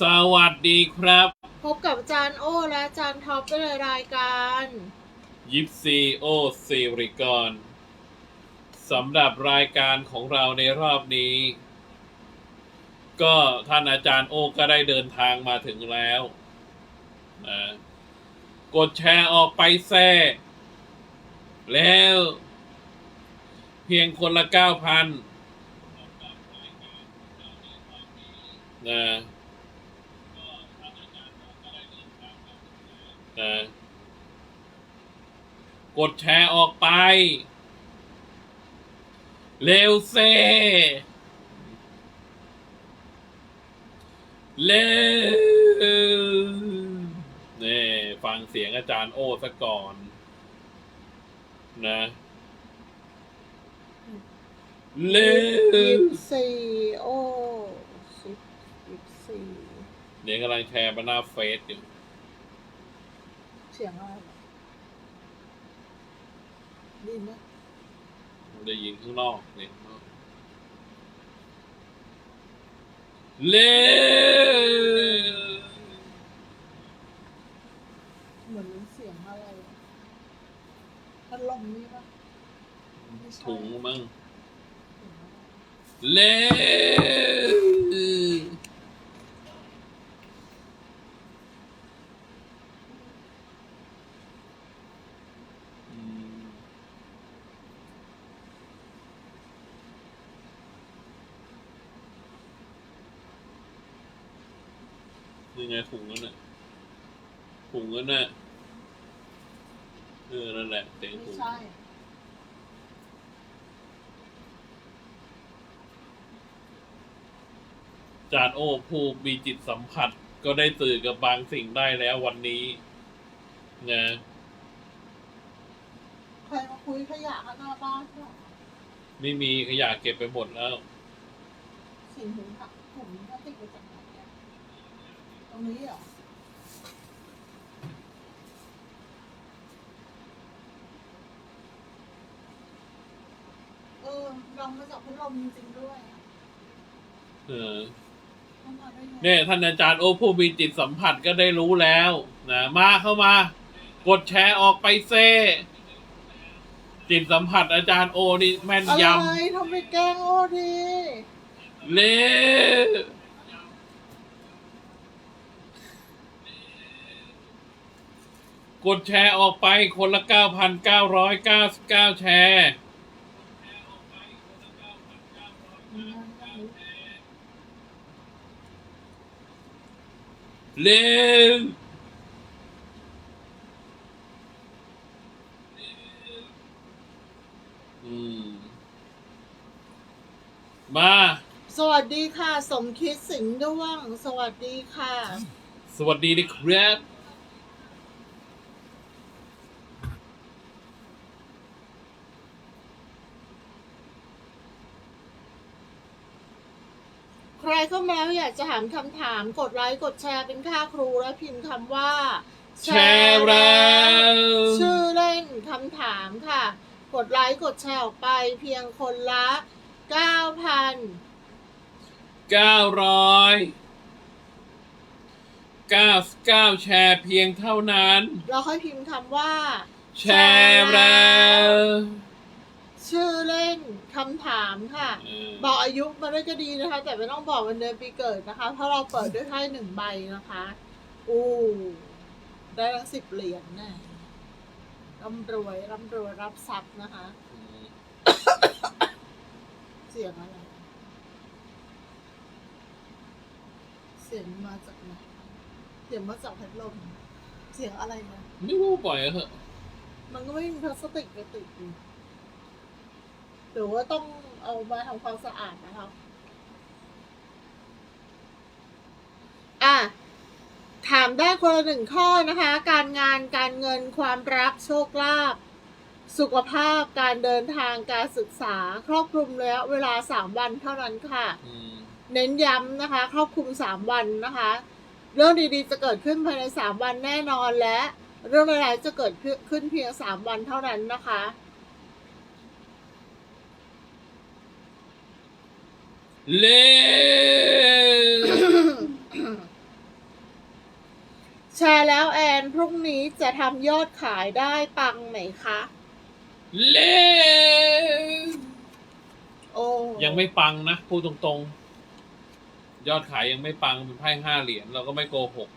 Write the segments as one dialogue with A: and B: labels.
A: สวัสดีครับ
B: พบกับอาจารย์โอและอาจารย์ท็อปได้ในรายการ
A: ยิปซีโอซีริกรสำหรับรายการของเราในรอบนี้ ก็ท่านอาจารย์โอก็ได้เดินทางมาถึงแล้วนะกดแชร์ออกไปแซ่แล้ว เพียงคนละเก้าพันนะนะ กดแชร์ออกไป เร็วเซเร็วนี่ฟังเสียงอาจารย์โอ้ซะก่อน นะเร็ว
B: ยิปซีโอสิบยิปซี
A: เดี๋ยวกำลังแชร์บนหน้าเฟซอยู่
B: เสียงอะไรวะดีไหม
A: ได้ยินข้างนอกเนี่ยข้างนอกเร็ว
B: เหมือนเสียงอะไรวะพัดลมนี่ปะไม่ใช่
A: ถุงมั้ง
B: เสียงอะไร
A: เร็วอืมนี่ไงถุงนั่นน่ะ ถุงนั่นน่ะเออนั่นแหละเสียง
B: ไม่
A: ถุง
B: ใช่
A: จานโอ้ผู้มีจิตสัมผัสก็ได้สื่อกับบางสิ่งได้แล้ววันนี้นะ
B: ใครมาคุยขยะข้างหน้าบ้านเหรอ
A: ไม่มีขยะเก็บไปหมดแล้ว
B: สิ่งถุงผักถุงพลาสติกมาจากไหนอะตรงนี้เหรอ เออ ลองมาจากพัดลมจริงๆด้วยอะ
A: เออ
B: เข้ามาได้ไง
A: เนี่ยท่านอาจารย์โอ้ผู้มีจิตสัมผัสก็ได้รู้แล้วนะมาเข้ามา กดแชร์ออกไปเซจิตสัมผัสอาจารย์โอนี่แม่น
B: อะไร
A: ย
B: ทำไมแกล้งโอ้ดีำ
A: เละกดแชร์ออกไปคนละเก้าพันเก้าร้อยเก้าสิบเก้าแชร์ เร็วอืมมา
B: สวัสดีค่ะ สมคิดสิงห์ด้วง สวัสดีค่ะ
A: สวัสดีนะครับ
B: รเข้ามาแล้วอยากจะถามคำถามกดไลค์กดแชร์เป็นค่าครูแล้วพิมพ์คำว่า
A: แชร์แล้ว
B: ชื่อเล่นคำถามค่ะ กดไลค์กดแชร์ออกไปเพียงคนละ 9,000
A: เก้าร้อยเก้าเก้าแชร์เพียงเท่านั้น
B: เราค่อยพิมพ์คำว่า
A: แชร์แล้ว
B: ชื่อเล่นคำถามค่ะ
A: เออ
B: บอกอายุมาด้วยก็ดีนะคะ แต่ไม่ต้องบอกวันเดือนปีเกิดนะคะ เพราะเราเปิดด้วยไพ่หนึ่งใบนะคะอู้ได้ทั้งสิบเหรียญนะร่ำรวยร่ำรวยรับทรัพย์นะคะเสียงอะไร เสียงมาจากไหนเสียงมาจากพัดลม เสียงอะไรนะ
A: ไม่รู้ปล่อยเหอะ
B: มันก็ไม่มีพลาสติกไปติดอยู่ หรือว่าต้องเอามาทำความสะอาดนะคะ อะ ถามได้คนละหนึ่งข้อนะคะ การงานการเงินความรักโชคลาภสุขภาพการเดินทางการศึกษา ครอบคลุมระยะเวลาสามวันเท่านั้นค่ะ
A: อืม
B: เน้นย้ำนะคะ ครอบคลุมสามวันนะคะ เรื่องดีๆจะเกิดขึ้นภายในสามวันแน่นอนและ เรื่องร้ายๆจะเกิดขึ้นเพียงสามวันเท่านั้นนะคะ
A: เร็ว
B: แล้วแอนพรุ่งนี้จะทำยอดขายได้ปังไหมคะ
A: เล่
B: โอ้
A: ยังไม่ปังนะพูดตรงๆ ยอดขายยังไม่ปังเป็นไพ่ห้าเหรียญเราก็ไม่โกหก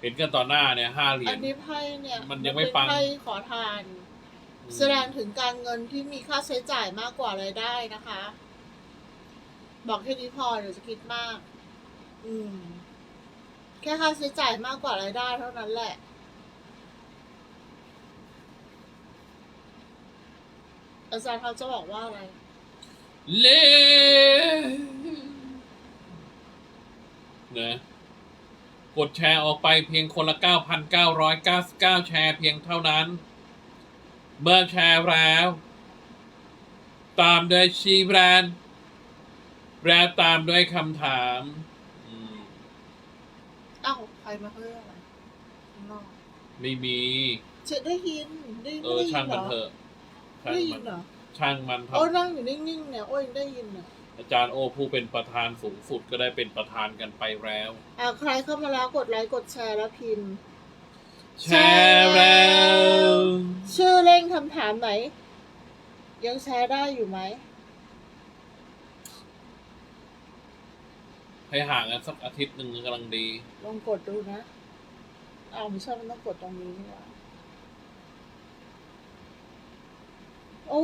A: เห็นกันต่อหน้าเนี่ยห้าเหรีย
B: อั
A: ญ
B: นนี้ไพ่เนี่ย
A: มันยังไม่ปัง
B: เป็นไพ่ขอทาน แสดงถึงการเงินที่มีค่าใช้จ่ายมากกว่ารายได้นะคะ บอกแค่นี้พอเดี๋ยวจะคิดมาก อืม แค่ค่าใช้จ่ายมากกว่ารายได้เท่านั้นแหละ อาจารย์เขาจะบอกว่าอะไร
A: เล่นะกดแชร์ออกไปเพียงคนละ 9,999 แชร์เพียงเท่านั้น เมื่อแชร์แล้ว ตามโดยชีแบรนด์ และตามด้วยคำถามอืม
B: เอ้าใครมาเฮ้ยอะไรข้างนอก
A: ไม่มี
B: จะได้ยินได้
A: เอ
B: ไม่
A: อ
B: ได้ยิ
A: ช่าง
B: นเหร
A: มัน
B: อ
A: เถอะช่าง
B: ได้ยิ
A: มัน น
B: เหรอ
A: ช่างมัน
B: โอ้
A: ทำ
B: นั่งอยู่นิ่งๆเนี่ยโอ้ยได้ยินเนี่ย
A: อาจารย์โอผู้เป็นประธานสูงสุดก็ได้เป็นประธานกันไปแล้ว
B: อ่าใครเข้ามาแล้วกดไลค์กดแชร์แล้วพิมพ์
A: แชร์แล้ว
B: ชื่อเล่งคำถามไหนยังแชร์ได้อยู่ไหม
A: ให้ห่างกันสักอาทิตย์หนึ่งกำลังดี
B: ลองกดดูนะ เอาไม่ใช่มันต้องกดตรงนี้นี่หว่าโอ้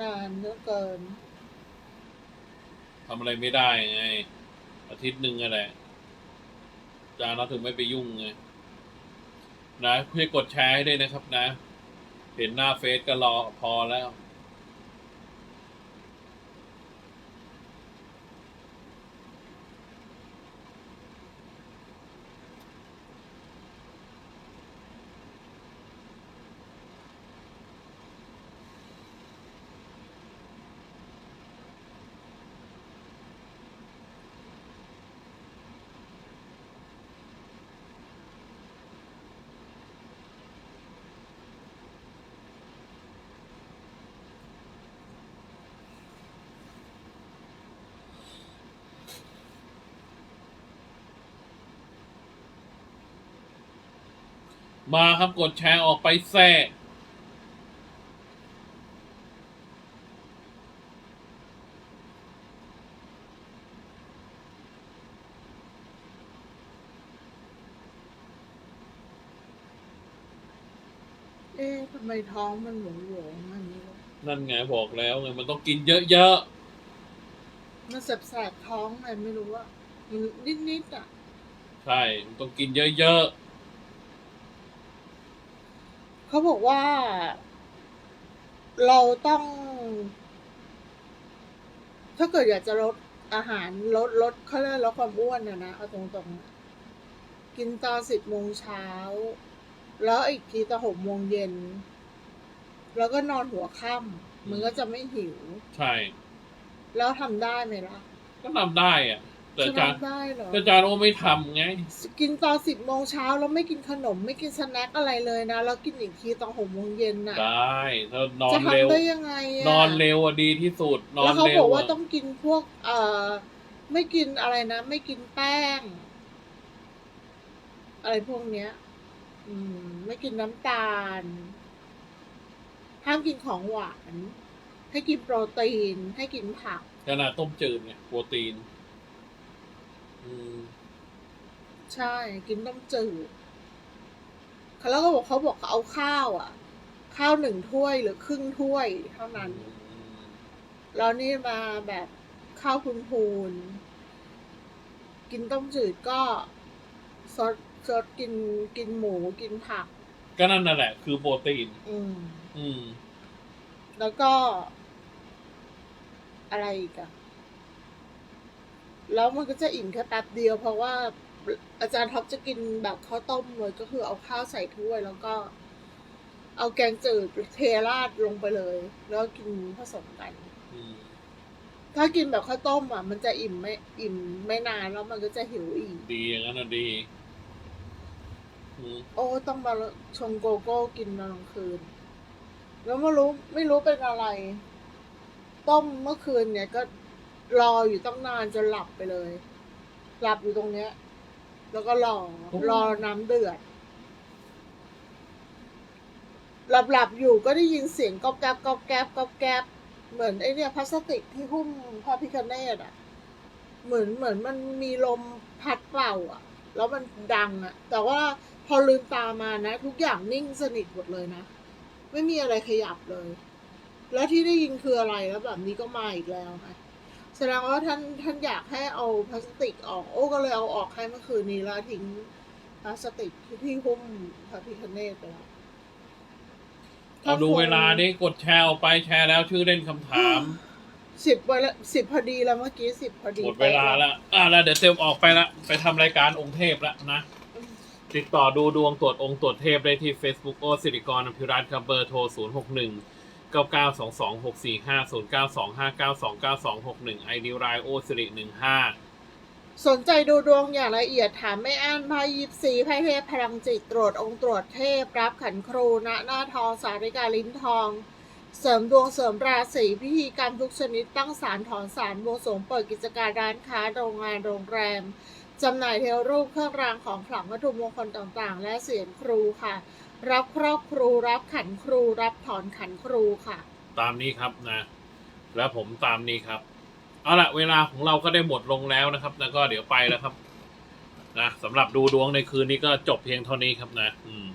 B: นานเหลือเกิน
A: ทำอะไรไม่ได้ไง อาทิตย์หนึ่งอะแหละอาจารย์เราถึงไม่ไปยุ่งไง นะเพื่อกดแชร์ให้ด้วยนะครับนะ เห็นหน้าเฟซก็รอพอแล้ว มาครับกดแชร์ออกไปแซ่
B: เอ๊ะทำไมท้องมันหลวงหลวงๆมันนี้วะ
A: นั่นไงบอกแล้วไงมันต้องกินเยอะ
B: มันแสบๆท้องไงไม่รู้ว่ามันนิดๆอะ
A: ๆ ใช่ มันต้องกินเยอะ
B: เขาบอกว่า เราต้อง ถ้าเกิดอยากจะลดอาหารลดลดเขาเรียกลดความอ้วนนะนะเอาตรงๆนะกินตอนสิบโมงเช้า แล้วอีกทีตอนหกโมงเย็น แล้วก็นอนหัวค่ำมันก็จะไม่หิว
A: ๆใช่
B: แล้วทำได้ไหมล่ะ
A: ก็ทำได้อะ แต่อาจารย์
B: ทำได้เหรอ
A: แต่อาจารย์โอไม่ทำไง
B: กินตอนสิบโมงเช้าแล้วไม่กินขนมไม่กินสแน็คอะไรเลยนะ แล้วกินอีกทีตอนหกโมงเย็นน่ะ
A: ได้ถ้านอ
B: จะ
A: นเร็ว
B: ทำได้ยังไงอะ
A: นอนเร็วอะดีที่สุด นอ
B: แล้
A: น
B: วเขา
A: เร็
B: บ
A: ว
B: อกว่า
A: อะ
B: ต้องกินพวก เอ่อ ไม่กินอะไรนะ ไม่กินแป้ง อะไรพวกเนี้ย อืม ไม่กินน้ำตาล ห้ามกินของหวาน ให้กินโปรตีน ให้กินผัก
A: ขนาดต้มจืดไงโปรตีนอืม
B: ใช่ กินต้มจืดเขาแล้วก็บอกเขาบอกเอาข้าวอะ ข้าวหนึ่งถ้วยหรือครึ่งถ้วยเท่านั้น แล้วนี่มาแบบข้าวพูนพูนๆกินต้มจืดก็ซดซดกินกินหมูกินผัก
A: ก็นั่นน่ะแหละ คือโปรตีน
B: อืม
A: อืม
B: แล้วก็ อะไรอีกอะ แล้วมันก็จะอิ่มแค่แป๊บเดียว เพราะว่าอาจารย์ท็อปจะกินแบบข้าวต้มเลยก็คือเอาข้าวใส่ถ้วย แล้วก็ เอาแกงจืดเทราดลงไปเลย แล้วกินผสมกัน
A: อืม
B: ถ้ากินแบบข้าวต้มอะ มันจะอิ่มไม่อิ่มไม่นานแล้วมันก็จะหิวอีก
A: ดีอย่างนั้นน่ะดีอืม
B: โอ้ต้องมาชงโกโก้กินตอนกลางคืน แล้วไม่รู้ไม่รู้เป็นอะไร ต้มเมื่อคืนเนี่ยก็ รออยู่ตั้งนานจนหลับไปเลย หลับอยู่ตรงเนี้ย แล้วก็รอรอน้ำเดือด หลับหลับๆอยู่ก็ได้ยินเสียงก๊อบแก๊บก๊อบแก๊บก๊อบแก๊บเหมือนไอเนี่ยพลาสติกที่หุ้มพระพิคเนตอะเหมือนเหมือนมันมีลมพัดเป่าอะแล้วมันดังอะแต่ว่าพอลืมตามานะ ทุกอย่างนิ่งสนิทหมดเลยนะ ไม่มีอะไรขยับเลย แล้วที่ได้ยินคืออะไรแล้วแบบนี้ก็มาอีกแล้วนะ แสดงว่าท่านท่านอยากให้เอาพลาสติกออก โอ้ก็เลยเอาออกให้เมื่อคืนนี้แล้วทิ้งพลาสติกที่ที่หุ้มพระพิคเนตไปแล้ว
A: เอาดูเวลาดิกดแชร์ออกไปแชร์แล้วชื่อเล่นคำถาม
B: สิบเวลาสิบพอดีแล้วเมื่อกี้สิบพอดี
A: หมดเวลาแล้วอะแล้วเดี๋ยวเตรียมออกไปละไปทำรายการองค์เทพแล้วนะติดต่อดูดวงตรวจองค์ตรวจเทพได้ที่ Facebook โอสิริกรอภิรัตน์ครับเบอร์โทร 0 6 1 9 9 2 2 6 4 5 0 9 2 5 9 2 9 2 6 1ไอดีไลน์โอสิริ15
B: สนใจดูดวงอย่างละเอียดถามไม่อั้นพายิบสีไพ่เทพพลังจิตตรวจองค์ตรวจเทพ รับขันครูณหน้าทองสาริกาลิ้นทอง เสริมดวงเสริมราศีพิธีกรรมทุกชนิดตั้งศาลถอนศาลบวงสรวงเปิดกิจการร้านค้าโรงงานโรงแรมจำหน่ายเทวรูปเครื่องรางของขลังวัตถุมงคลต่างๆ และเสียงครูค่ะ รับครอบครูรับขันครู รับถอนขันครูค่ะ
A: ตามนี้ครับนะ แล้วผมตามนี้ครับ เอาละเวลาของเราก็ได้หมดลงแล้วนะครับแล้วก็เดี๋ยวไปแล้วครับ นะสำหรับดูดวงในคืนนี้ก็จบเพียงเท่านี้ครับนะ อืม